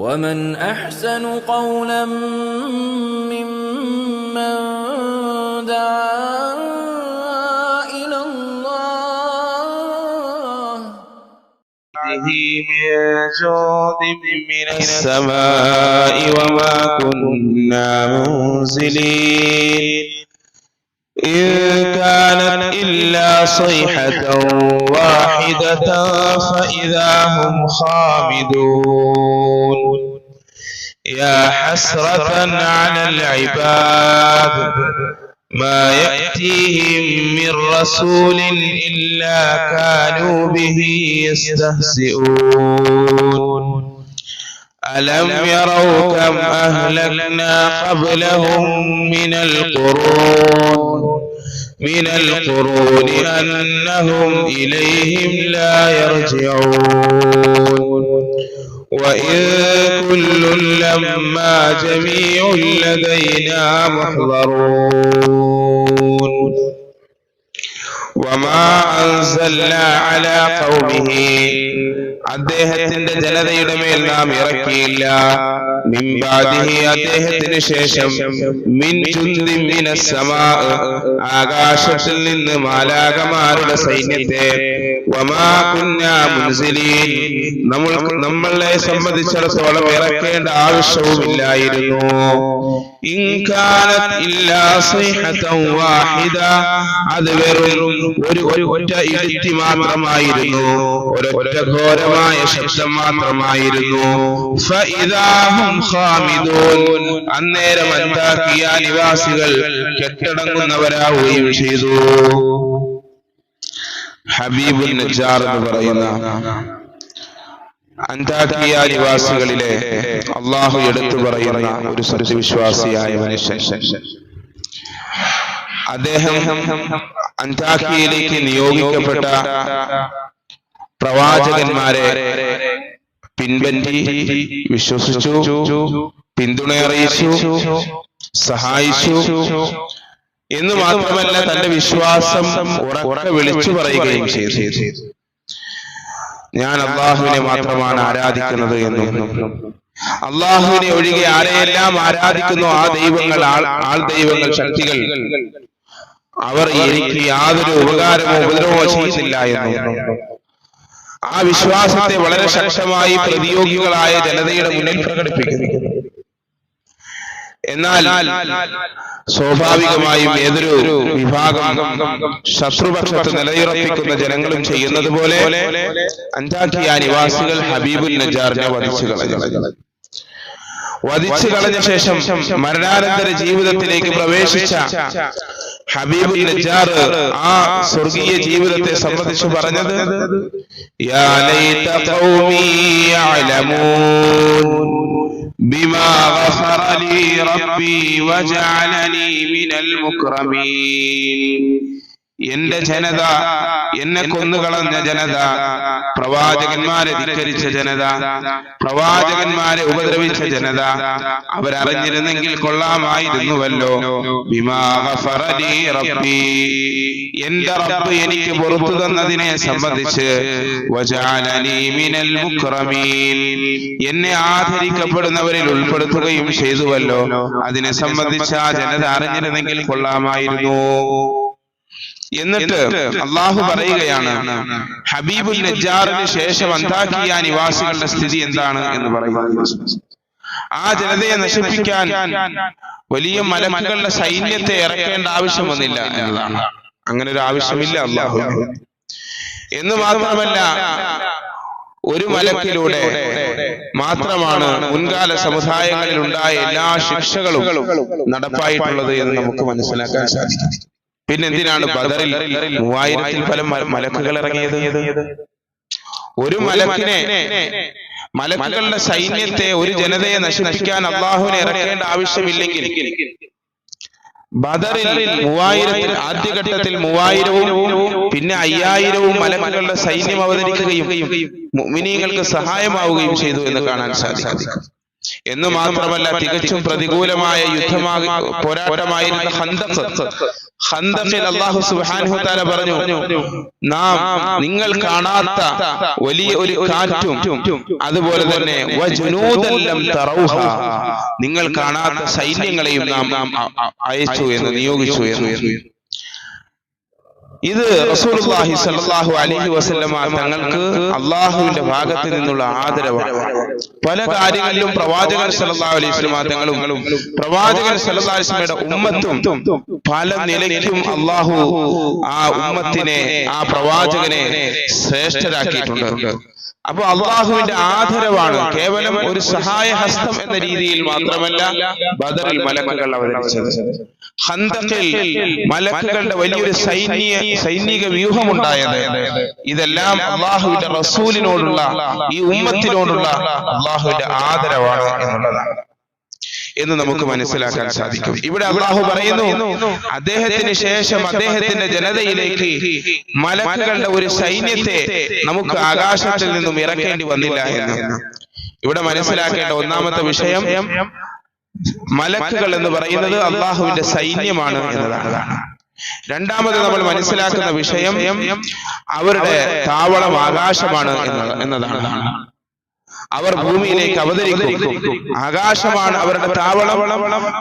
ومن احسن قولا ممن دعا إلى الله من السماء وما كنا منزلين إن كانت إلا صيحة واحدة فإذا هم خامدون. يا حسرة على العباد ما يأتيهم من رسول إلا كانوا به يستهزئون. ألم يروا كم أهلكنا قبلهم من القرون؟ من القرون أنهم إليهم لا يرجعون وإن كل لما جميع لدينا محضرون وما أنزلنا على قومه അദ്ദേഹത്തിന്റെ ജനതയുടെ മേൽ നാം ഇറക്കിയില്ല മിൻബാദിഹി ശേഷം മിൻ സമാ ആകാശത്തിൽ നിന്ന് മാലാകമാരുടെ സൈന്യത്തെ നമ്മൾ നമ്മളെ സംബന്ധിച്ചിടത്തോളം ഇറക്കേണ്ട ആവശ്യവുമില്ലായിരുന്നു. ഇൻ كانت ഇല്ലാ സൈഹതൻ വാഹിദ. അത് വെറും ഒരു ഒറ്റ ഇടിത്തി മാത്രമായിരുന്നു. ഒരൊറ്റ ഘോരമായ ശബ്ദം മാത്രമായിരുന്നു. അന്നേരം അന്താക്കിയ നിവാസികൾ കെട്ടടങ്ങുന്നവരാവുകയും ചെയ്തു. ഹബീബുൽ നജാർ എന്ന് പറയുന്ന അന്താക്കിയ നിവാസികളിലെ അള്ളാഹു എടുത്തു പറയുന്ന ഒരു സത്യവിശ്വാസിയായ മനുഷ്യൻ. അദ്ദേഹം അന്താക്കിയയിലേക്ക് നിയോഗിക്കപ്പെട്ട പ്രവാചകന്മാരെ പിൻപറ്റി വിശ്വസിച്ചു പിന്തുണ അറിയിച്ചു സഹായിച്ചു എന്ന് മാത്രമല്ല തന്റെ വിശ്വാസം ഉറക്കെ വിളിച്ചു പറയുകയും ചെയ്തു. ഞാൻ അള്ളാഹുവിനെ മാത്രമാണ് ആരാധിക്കുന്നത് എന്നും. അള്ളാഹുവിനെ ഒഴികെ ആരെയെല്ലാം ആരാധിക്കുന്നു? ആ ദൈവങ്ങൾ ആൾ ആൾ ദൈവങ്ങൾ ശക്തികൾ. അവർ എനിക്ക് യാതൊരു ഉപകാരമോ ഉപദ്രവമോ ചെയ്യുന്നില്ല എന്നും. ആ വിശ്വാസത്തെ വളരെ ശക്തമായി പ്രതിയോഗികളായ ജനതയുടെ മുന്നിൽ പ്രകടിപ്പിക്കുന്നു. എന്നാൽ സ്വാഭാവികമായും ഏതൊരു വിഭാഗം ശത്രുപക്ഷത്ത് നിലയുറപ്പിക്കുന്ന ജനങ്ങളും ചെയ്യുന്നത് പോലെ അഞ്ചാക്കിയ നിവാസികൾ ഹബീബുൽ നജാറിനെ വധിച്ചു കളഞ്ഞു. വധിച്ചു കളഞ്ഞ ശേഷം മരണാനന്തര ജീവിതത്തിലേക്ക് പ്രവേശിച്ച ഹബീബുൽ നജാർ ആ സ്വർഗീയ ജീവിതത്തെ സംബന്ധിച്ച് പറഞ്ഞത് യാ ലൈത ഖൗമി യഅലമൂൻ ബിമാ ഗഫറ ലി റബ്ബി വജഅലനി മിനൽ മുക്രമീൻ എന്റെ ജനത എന്നെ കൊന്നുകളഞ്ഞ ജനത പ്രവാചകന്മാരെ ധിക്കരിച്ച ജനത പ്രവാചകന്മാരെ ഉപദ്രവിച്ച ജനത അവരറിഞ്ഞിരുന്നെങ്കിൽ കൊള്ളാമായിരുന്നുവല്ലോ. എന്റെ റബ്ബ് എനിക്ക് പുറത്തു തന്നതിനെ സംബന്ധിച്ച് എന്നെ ആദരിക്കപ്പെടുന്നവരിൽ ഉൾപ്പെടുത്തുകയും ചെയ്തുവല്ലോ. അതിനെ സംബന്ധിച്ച് ആ ജനത അറിഞ്ഞിരുന്നെങ്കിൽ കൊള്ളാമായിരുന്നു. എന്നിട്ട് അള്ളാഹു പറയുകയാണ് ഹബീബുൽ നജാറിന് ശേഷം അന്താക്കിയ നിവാസികളുടെ സ്ഥിതി എന്താണ് എന്ന് പറയുന്നത് ആ ജനതയെ നശിപ്പിക്കാൻ വലിയ മലമലകളുടെ സൈന്യത്തെ ഇറക്കേണ്ട ആവശ്യം വന്നില്ല എന്നതാണ്. അങ്ങനെ ഒരു ആവശ്യമില്ല അള്ളാഹു എന്ന് മാത്രമല്ല ഒരു മലക്കിലൂടെ മാത്രമാണ് മുൻകാല സമുദായങ്ങളിൽ ഉണ്ടായ എല്ലാ ശിക്ഷകളും നടപ്പായിട്ടുള്ളത് എന്ന് നമുക്ക് മനസ്സിലാക്കാൻ സാധിക്കും. പിന്നെ എന്തിനാണ് ബദറിൽ മൂവായിരത്തിൽ പല മലക്കുകൾ ഇറങ്ങിയത്? ഒരു മലക്കിനെ മലക്കുകളുടെ സൈന്യത്തെ ഒരു ജനതയെ നശിപ്പിക്കാൻ അള്ളാഹുവിനെ ഇറക്കേണ്ട ആവശ്യമില്ലെങ്കിൽ ബദറിൽ മൂവായിരത്തിൽ ആദ്യഘട്ടത്തിൽ മൂവായിരവും പിന്നെ അയ്യായിരവും മലക്കുകളുടെ സൈന്യം അവതരിക്കുകയും മുഅ്മിനീങ്ങൾക്ക് സഹായമാവുകയും ചെയ്തു എന്ന് കാണാൻ സാധിക്കും. എന്ന് മാത്രമല്ല തികച്ചും പ്രതികൂലമായ യുദ്ധമാ പോരാട്ടമായിരുന്ന ഹന്തഖ് ഖന്തഖിൽ അല്ലാഹു സുബ്ഹാനഹു തആല പറഞ്ഞു നാം നിങ്ങൾ കാണാത്ത വലിയ ഒരു കാറ്റും അതുപോലെ തന്നെ നിങ്ങൾ കാണാത്ത സൈന്യങ്ങളെയും നാം അയച്ചു എന്ന് നിയോഗിച്ചു എന്ന് ഇത് റസൂലുള്ളാഹി സ്വല്ലല്ലാഹു അലൈഹി വസല്ലമ തങ്ങൾക്ക് അള്ളാഹുവിന്റെ ഭാഗത്ത് നിന്നുള്ള ആദരവാണ്. പല കാര്യങ്ങളിലും പ്രവാചകൻ സല്ലല്ലാഹു അലൈഹി വസല്ലമ തങ്ങളും പ്രവാചകൻ സല്ലല്ലാഹു അലൈഹി വസല്ലമയുടെ ഉമ്മത്തും പല നിലയ്ക്കും അള്ളാഹു ആ ഉമ്മത്തിനെ ആ പ്രവാചകനെ ശ്രേഷ്ഠരാക്കിയിട്ടുണ്ട്. അപ്പൊ അള്ളാഹുവിന്റെ ആദരവാണ്. കേവലം ഒരു സഹായ ഹസ്തം എന്ന രീതിയിൽ മാത്രമല്ല ബദറിൽ മലക്കുകൾ അവതരിച്ചത് ഹന്തക്കിൽ മലക്കുകളുടെ വലിയൊരു സൈന്യ സൈനിക വ്യൂഹമുണ്ടായത്. ഇതെല്ലാം അള്ളാഹുവിന്റെ റസൂലിനോടുള്ള ഈ ഉമ്മത്തിനോടുള്ള അള്ളാഹുവിന്റെ ആദരവാണ് എന്നുള്ളതാണ്. എന്ന് നമുക്ക് മനസ്സിലാക്കാൻ സാധിക്കും. ഇവിടെ അള്ളാഹു പറയുന്നു അദ്ദേഹത്തിന് ശേഷം അദ്ദേഹത്തിന്റെ ജനതയിലേക്ക് മലക്കുകളുടെ ഒരു സൈന്യത്തെ നമുക്ക് ആകാശത്തിൽ നിന്നും ഇറക്കേണ്ടി വന്നില്ല എന്ന്. ഇവിടെ മനസ്സിലാക്കേണ്ട ഒന്നാമത്തെ വിഷയം മലക്കുകൾ എന്ന് പറയുന്നത് അള്ളാഹുവിന്റെ സൈന്യമാണ് എന്നതാണ്. രണ്ടാമത് നമ്മൾ മനസ്സിലാക്കുന്ന വിഷയം അവരുടെ താവളം ആകാശമാണ് എന്നതാണ്. അവർ ഭൂമിയിലേക്ക് അവതരിക്കും ആകാശമാണ് അവരുടെ താവളം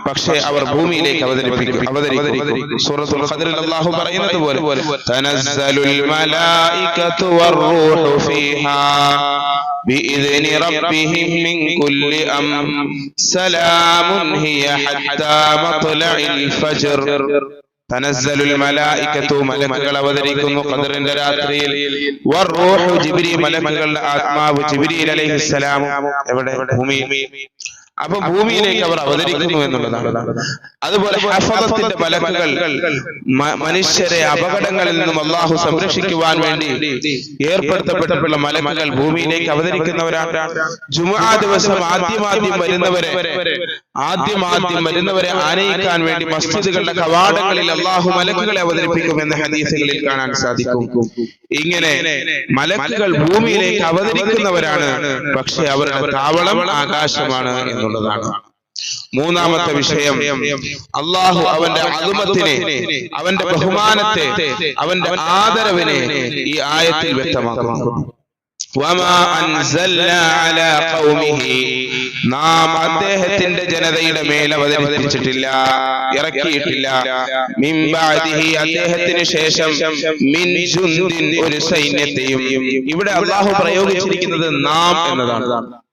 പക്ഷേ അവർ ഭൂമിയിലേക്ക് അവതരിപ്പിക്കും അവതരിക്കും സൂറത്തുൽ ഖദറിൽ അല്ലാഹു പറയുന്നത് പോലെ തനസ്സലുൽ മലായികതു വറൂഹു ഫീഹാ بإذن ربهم من كل أمر سلام هي حتى مطلع الفجر തനസ്സലുൽ മലായികത്തു മലക്കുകൾ അവതരിക്കുന്നു ഖദറിന്റെ രാത്രിയിൽ. വറൂഹു ജിബ്രീൽ മലക്കുകളുടെ ആത്മാവ് ജിബ്രീൽ അലൈഹിസ്സലാം എവിടെ? ഭൂമിയിൽ അപ്പൊ ഭൂമിയിലേക്ക് അവർ അവതരിക്കുന്നു എന്നുള്ളതാണ്. അതുപോലെ ഹഫദത്തിന്റെ മലക്കുകൾ മനുഷ്യരെ അപകടങ്ങളിൽ നിന്നും അള്ളാഹു സംരക്ഷിക്കുവാൻ വേണ്ടി ഏർപ്പെടുത്തപ്പെട്ടിട്ടുള്ള മലമകൾ ഭൂമിയിലേക്ക് അവതരിക്കുന്നവരാണ്. ജുമാ ദിവസം ആദ്യമാദ്യം വരുന്നവരെ ആദ്യമാദ്യം വരുന്നവരെ ആനയിക്കാൻ വേണ്ടി മസ്ജിദുകളുടെ കവാടങ്ങളിൽ അള്ളാഹു മലക്കുകളെ അവതരിപ്പിക്കുമെന്ന് ഹദീസുകളിൽ കാണാൻ സാധിക്കും. ഇങ്ങനെ മലക്കുകൾ ഭൂമിയിലേക്ക് അവതരിക്കുന്നവരാണ്. പക്ഷെ അവരുടെ താവളം ആകാശമാണ് എന്നുള്ളതാണ്. മൂന്നാമത്തെ വിഷയം അള്ളാഹു അവന്റെ അതുമത്തിനെ അവന്റെ ബഹുമാനത്തെ അവന്റെ ആദരവിനെ ഈ ആയത്തിൽ വ്യക്തമാക്കുന്നു. നാം അദ്ദേഹത്തിന്റെ ജനതയുടെ മേൽ അവതരിപ്പിച്ചിട്ടില്ല ഇറക്കിയിട്ടില്ല. അദ്ദേഹത്തിന് ശേഷം ഒരു സൈന്യത്തെയും ഇവിടെ അള്ളാഹു പ്രയോഗിച്ചിരിക്കുന്നത് നാം എന്നതാണ്.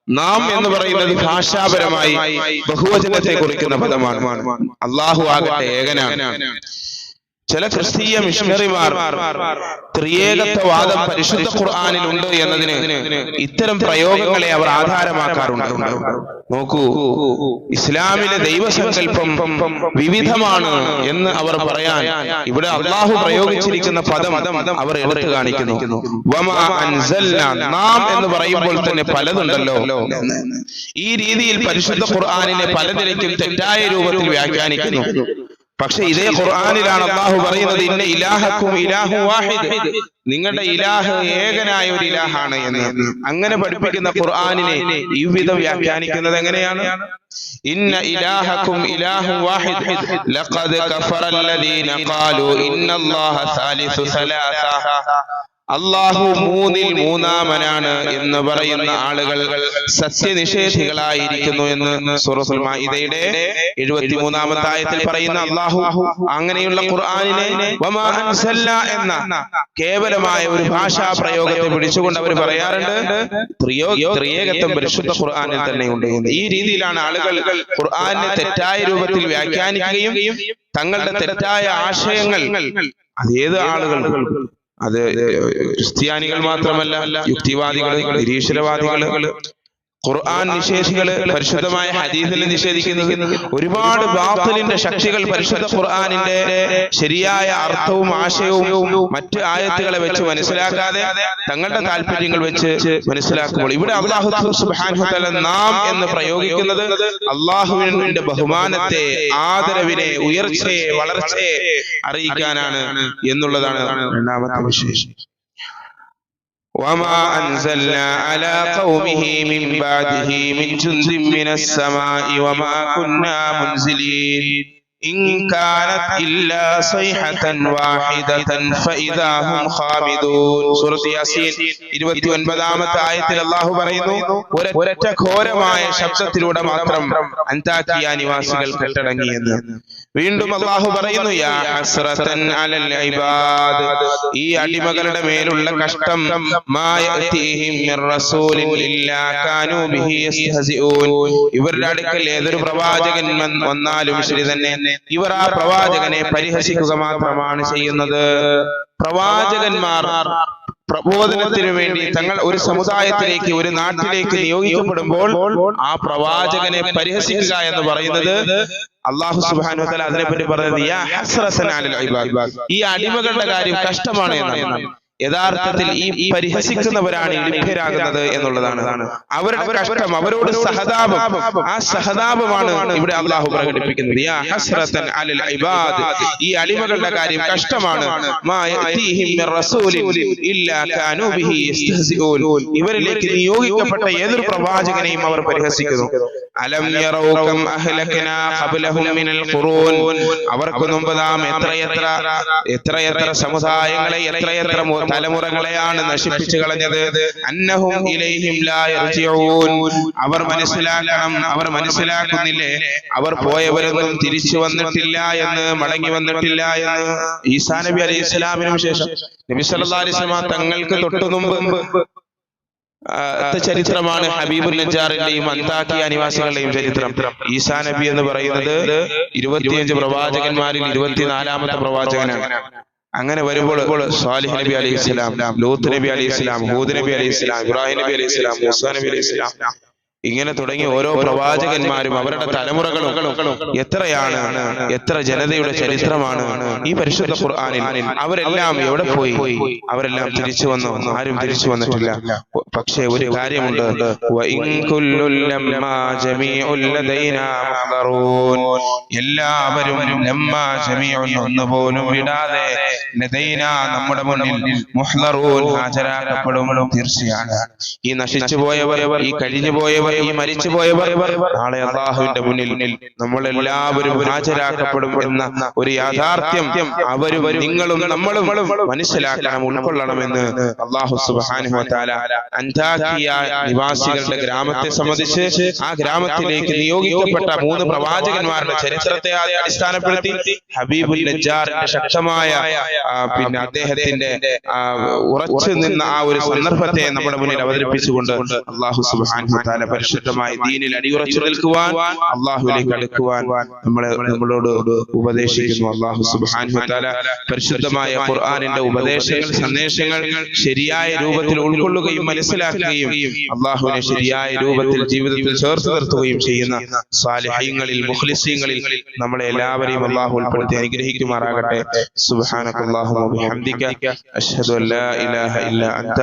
നാം എന്ന് പറയുന്നത് ഭാഷാപരമായി ബഹുവചനത്തെ കുറിക്കുന്ന പദമാണ്. അള്ളാഹു ആകട്ടെ ഏകനാണ്. ചില ക്രിസ്തീയ മിഷണറിമാർ ത്രിയേകത്വവാദം പരിശുദ്ധ ഖുർആാനിൽ ഉണ്ട് എന്നതിന് ഇത്തരം പ്രയോഗങ്ങളെ അവർ ആധാരമാക്കാറുണ്ട്. നോക്കൂ ഇസ്ലാമിലെ ദൈവസങ്കല്പം വിവിധമാണ് എന്ന് അവർ പറയാൻ ഇവിടെ അള്ളാഹു പ്രയോഗിച്ചിരിക്കുന്ന പദം അവർ എടുത്തു കാണിക്കുന്നു. നാം എന്ന് പറയുമ്പോൾ തന്നെ പലതുണ്ടല്ലോ. ഈ രീതിയിൽ പരിശുദ്ധ ഖുർആാനിനെ പലതിലേക്കും തെറ്റായ രൂപത്തിൽ വ്യാഖ്യാനിക്കുന്നു. പക്ഷെ ഇതേ ഖുർആാനിലാണ് അള്ളാഹു പറയുന്നത് ഇന്ന ഇലാഹക്കും ഇലാഹു വാഹിദ്. നിങ്ങളുടെ ഇലാഹ് ഏകനായ ഒരു ഇലാഹാണ് എന്ന് അങ്ങനെ പഠിപ്പിക്കുന്ന ഖുർആാനിനെ വിധം വ്യാഖ്യാനിക്കുന്നത് എങ്ങനെയാണ്? ഇന്ന ഇലാഹക്കും ഇലാഹു വാഹിദ്. ലഖദ് കഫറല്ലദീന ഖാലു ഇന്നല്ലാഹ സാലിസു. സലാസ. അള്ളാഹു മൂന്നിൽ മൂന്നാമനാണ് എന്ന് പറയുന്ന ആളുകൾ സത്യനിഷേധികളായിരിക്കുന്നു എന്ന് സൂറത്തുൽ മാഇദയുടെ എഴുപത്തിമൂന്നാമത്തെ ആയത്തിൽ പറയുന്ന അള്ളാഹു അങ്ങനെയുള്ള ഖുർആാനിനെ എന്ന കേവലമായ ഒരു ഭാഷാ പ്രയോഗത്തെ പിടിച്ചുകൊണ്ട് അവർ പറയാറുണ്ട്. ത്രിയോ ത്രിയേകത്വം പരിശുദ്ധ ഖുർആാനിൽ തന്നെ ഉണ്ട് ഈ രീതിയിലാണ് ആളുകൾ ഖുർആാനിനെ തെറ്റായ രൂപത്തിൽ വ്യാഖ്യാനിക്കുകയും തങ്ങളുടെ തെറ്റായ ആശയങ്ങൾ അതേത് ആളുകൾ അത് ക്രിസ്ത്യാനികൾ മാത്രമല്ല യുക്തിവാദികൾ നിരീശ്വരവാദികൾ ഖുർആൻ നിഷേധികൾ പരിശുദ്ധമായ ഹദീസിൽ നിഷേധിക്കുന്നു ഒരുപാട് ബാത്തലിന്റെ ശക്തികൾ പരിശുദ്ധ ഖുർആനിന്റെ ശരിയായ അർത്ഥവും ആശയവും മറ്റ് ആയത്തുകളെ വെച്ച് മനസ്സിലാക്കാതെ തങ്ങളുടെ താല്പര്യങ്ങൾ വെച്ച് മനസ്സിലാക്കുമ്പോൾ ഇവിടെ അള്ളാഹു നാം എന്ന് പ്രയോഗിക്കുന്നത് അള്ളാഹുവിന്റെ ബഹുമാനത്തെ ആദരവിനെ ഉയർച്ചയെ വളർച്ചയെ അറിയിക്കാനാണ് എന്നുള്ളതാണ് രണ്ടാമത്തെ വിശേഷം. وما أنزلنا على قومه من بعده من جند من السماء وما كنا منزلين إن كانت إلا صيحة واحدة فإذا هم خامدون സൂറത്ത് യാസീൻ ഇരുപത്തി ഒൻപതാമത്തെ ആയത്തിൽ അള്ളാഹു പറയുന്നു ഒരൊറ്റ ഘോരമായ ശബ്ദത്തിലൂടെ മാത്രം അന്താക്കിയ നിവാസികൾ കെട്ടടങ്ങി എന്ന് വീണ്ടും അള്ളാഹു പറയുന്നു യാ ഹസ്രതൻ അലൽ ഇബാദ് ഈ അടിമകളുടെ മേലുള്ള കഷ്ടം മാ യഅതീഹിം മിർ റസൂലിൻ ഇല്ലാ കാനൂ ബിഹി യസ്തഹസിഊൻ ഇവരുടെ അടുക്കൽ ഏതൊരു പ്രവാചകൻ വന്ന് വന്നാലും ശരി തന്നെ ഇവർ ആ പ്രവാചകനെ പരിഹസിക്കുക മാത്രമാണ് ചെയ്യുന്നത് പ്രവാചകന്മാർ പ്രബോധനത്തിനു വേണ്ടി തങ്ങൾ ഒരു സമുദായത്തിലേക്ക് ഒരു നാട്ടിലേക്ക് നിയോഗിക്കപ്പെടുമ്പോൾ ആ പ്രവാചകനെ പരിഹസിക്കുക എന്ന് പറയുന്നത് അള്ളാഹു സുബാനു അതിനെപ്പറ്റി പറഞ്ഞത്. ഈ അടിമകളുടെ കാര്യം കഷ്ടമാണ് എന്നാണ് യഥാർത്ഥത്തിൽ ഈ പരിഹസിക്കുന്നവരാണ് ലഭ്യരാകുന്നത് എന്നുള്ളതാണ്. അവരുടെ കഷ്ടം അവരോട് സഹതാപം. ആ സഹതാപമാണ് ഇവിടെ അള്ളാഹു പ്രകടിപ്പിക്കുന്നത്. ഈ അടിമകളുടെ കാര്യം കഷ്ടമാണ്. ഇവരിലേക്ക് നിയോഗിക്കപ്പെട്ട ഏതൊരു പ്രവാചകനെയും അവർ പരിഹസിക്കുന്നു? അലം യറൗകം അഹ്ലക്നാ ഖബ്ലഹും മിനൽ ഖുറൂൻ. അവർക്ക് മുമ്പ് നാം എത്രയെത്ര എത്രയെത്ര സമുദായങ്ങളെ എത്രയെത്ര തലമുറകളെയാണ് നശിപ്പിച്ചു കളഞ്ഞത്? അന്നഹും ഇലൈഹിം ലാ യർജിഊൻ. അവർ മനസ്സിലാക്കണം. അവർ മനസ്സിലാക്കുന്നില്ലേ? അവർ പോയവരൊന്നും തിരിച്ചു വന്നിട്ടില്ല എന്ന് മടങ്ങി വന്നിട്ടില്ല എന്ന് ഈസാ നബി അലൈഹി സ്വലാമിനും ശേഷം. നബി സല്ലല്ലാഹി അലൈഹി വസല്ലം തങ്ങൾക്ക് തൊട്ടു മുമ്പ് ചരിത്രമാണ് ഹബീബുൽ നജാറിന്റെയും അന്താക്കിയ അനിവാസികളുടെയും ചരിത്രം. ഈസാ നബി എന്ന് പറയുന്നത് ഇരുപത്തിയഞ്ച് പ്രവാചകന്മാരിൽ ഇരുപത്തിനാലാമത്തെ പ്രവാചകനാണ്. അങ്ങനെ വരുമ്പോൾ സാലിഹ് നബി അലൈഹി ഇസ്ലാം ലൂത്ത് നബി അലൈഹി ഇസ്ലാം ഹൂദ് നബി അലൈഹി ഇസ്ലാം ഇബ്രാഹിം നബി അലൈഹി ഇസ്ലാം മൂസാ നബി അലൈഹി ഇസ്ലാം ഇങ്ങനെ തുടങ്ങി ഓരോ പ്രവാചകന്മാരും അവരുടെ തലമുറകളും എത്രയാണ് എത്ര ജനതയുടെ ചരിത്രമാണ് ഈ പരിശുദ്ധ ഖുർആനിൽ അവരെല്ലാം എവിടെ പോയി? അവരെല്ലാം തിരിച്ചു വന്നു? ആരും തിരിച്ചു വന്നിട്ടില്ല. പക്ഷേ ഒരു കാര്യമുണ്ട്. എല്ലാവരും ഒന്നുപോലും വിടാതെ നമ്മുടെ മുന്നിൽ ഹാജരാക്കപ്പെടും തീർച്ചയാണ്. ഈ നശിച്ചു പോയവർ ഈ കഴിഞ്ഞു പോയവർ ഈ മരിച്ചുപോയവർ നാളെ അള്ളാഹുവിന്റെ മുന്നിൽ നമ്മൾ എല്ലാവരും ഹാജരാക്കപ്പെടും എന്ന ഒരു യാഥാർത്ഥ്യം അവരും നിങ്ങളും നമ്മളും മനസ്സിലാക്കണം ഉൾക്കൊള്ളണമെന്ന് അള്ളാഹു അന്താക്കിയ നിവാസികളുടെ ഗ്രാമത്തെ സംബന്ധിച്ച് ആ ഗ്രാമത്തിലേക്ക് നിയോഗിക്കപ്പെട്ട മൂന്ന് പ്രവാചകന്മാരുടെ ചരിത്രത്തെ അടിസ്ഥാനപ്പെടുത്തി ഹബീബുൽ നജാറിന്റെ ശക്തമായ പിന്നെ അദ്ദേഹത്തിന്റെ ഉറച്ചു നിന്ന ആ ഒരു സന്ദർഭത്തെ നമ്മുടെ മുന്നിൽ അവതരിപ്പിച്ചുകൊണ്ട് അള്ളാഹു സുബ്ഹാനഹു വതആല പരിശുദ്ധമായ ദീനിൽ അടിയുറച്ചു നിൽക്കുവാൻ അള്ളാഹുലേക്ക് അടുക്കുവാൻ നമ്മളെ നമ്മളോട് ഉപദേശിക്കുന്നു. അള്ളാഹു വതആല പരിശുദ്ധമായ ഖുർആാനിന്റെ ഉപദേശങ്ങൾ സന്ദേശങ്ങൾ ശരിയായ രൂപത്തിൽ ഉൾക്കൊള്ളുകയും മനസ്സിലാക്കുകയും അള്ളാഹുവിനെ ശരിയായ രൂപത്തിൽ ജീവിതത്തിൽ ചേർത്ത് നിർത്തുകയും ചെയ്യുന്ന സാലിഹ്യങ്ങളിൽ മുഖ്ലിസീങ്ങളിൽ നമ്മളെ എല്ലാവരെയും അള്ളാഹു ഉൾപ്പെടുത്തി അനുഗ്രഹിക്കുമാറാകട്ടെ. വബിഹംദിക അഷ്ഹദു അല്ലാ ഇലാഹ ഇല്ല അൻത